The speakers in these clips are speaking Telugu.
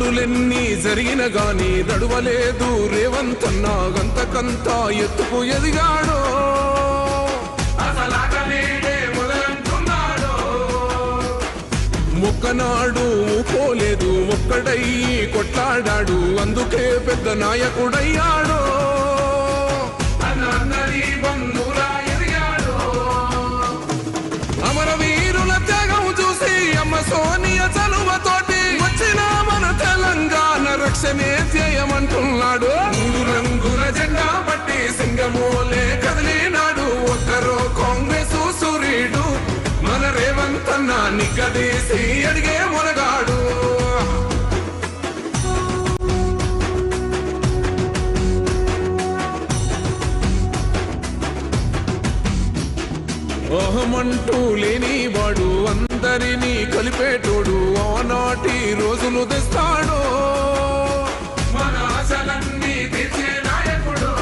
దడులెన్ని జరిగిన గాని దడువలేదు రేవంతన్న గంతకంతా ఎత్తుకు ఎదిగాడు. మొక్కనాడు పోలేదు ఒక్కడయ్యి కొట్లాడాడు అందుకే పెద్ద నాయకుడయ్యాడు. అడిగే మునగాడు. ఓహమంటూ లేని వాడు అందరినీ కలిపేటోడు ఆనాటి రోజులు తెస్తాడు. మన ఆశలన్నీ నాయకుడు.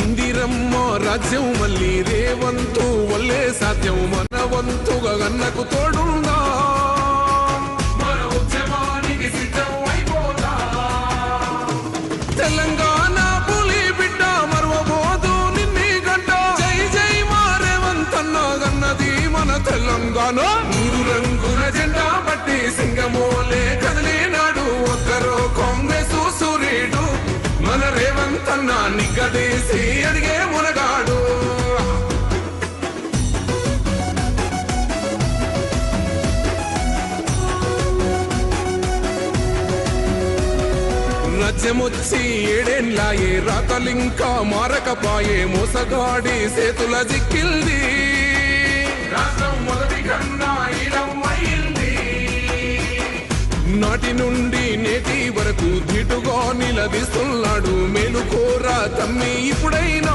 ఇందిరమ్మ రాజ్యం మళ్ళీ రేవంతు వల్లే సాధ్యం వంతుగా గన్నకు తోడుందా మన ఉద్యమానికి సిద్ధం అయిపోదా తెలంగాణ పులి బిడ్డ మరవబోదు నిన్ని గంట జై జై మారేవంతన్న గన్నది మన తెలంగాణ రాజ్యమొచ్చి ఏడేన్లాయే రాతలింకా మారకపాయే మోసగాడి సేతుల జిక్కిల్ది. రాష్ట్రం మొదటి కన్నా నాటి నుండి నేటి వరకు ధీటుగా నిలదీస్తున్నాడు మేలుకోరా తమ్మి ఇప్పుడైనా.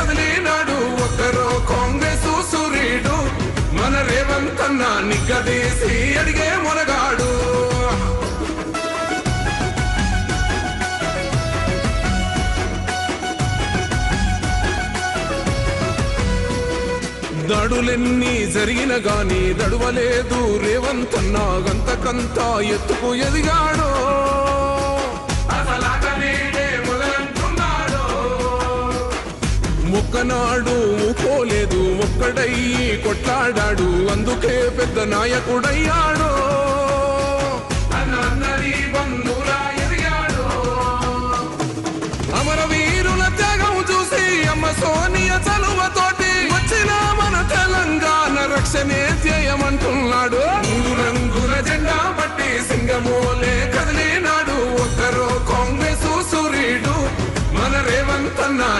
దడులెన్ని జరిగిన గాని దడువలేదు రేవంతన్న గంతకంతా ఎత్తుకు ఎదిగాడు. మొక్కనాడు పోలేదు ఒక్కడయ్యి కొట్లాడాడు. అందుకే పెద్ద నాయకుడయ్యాడు. అన్నరి బంధురా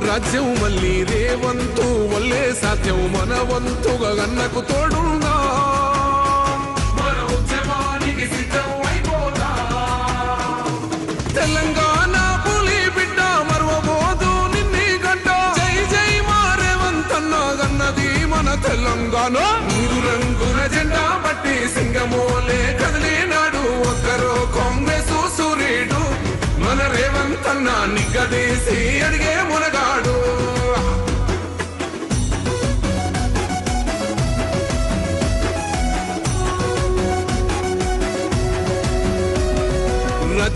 రాజ్యం మళ్ళీ రేవంతు వల్లే సాధ్యం మన వంతుగా గన్నకు తోడుందా మన ఉద్యమానికి సిద్ధం అయిపోదా తెలంగాణ పులి బిడ్డ మరువబోదు నిన్ని గడ్డ జై జై గన్నది మన తెలంగాణ.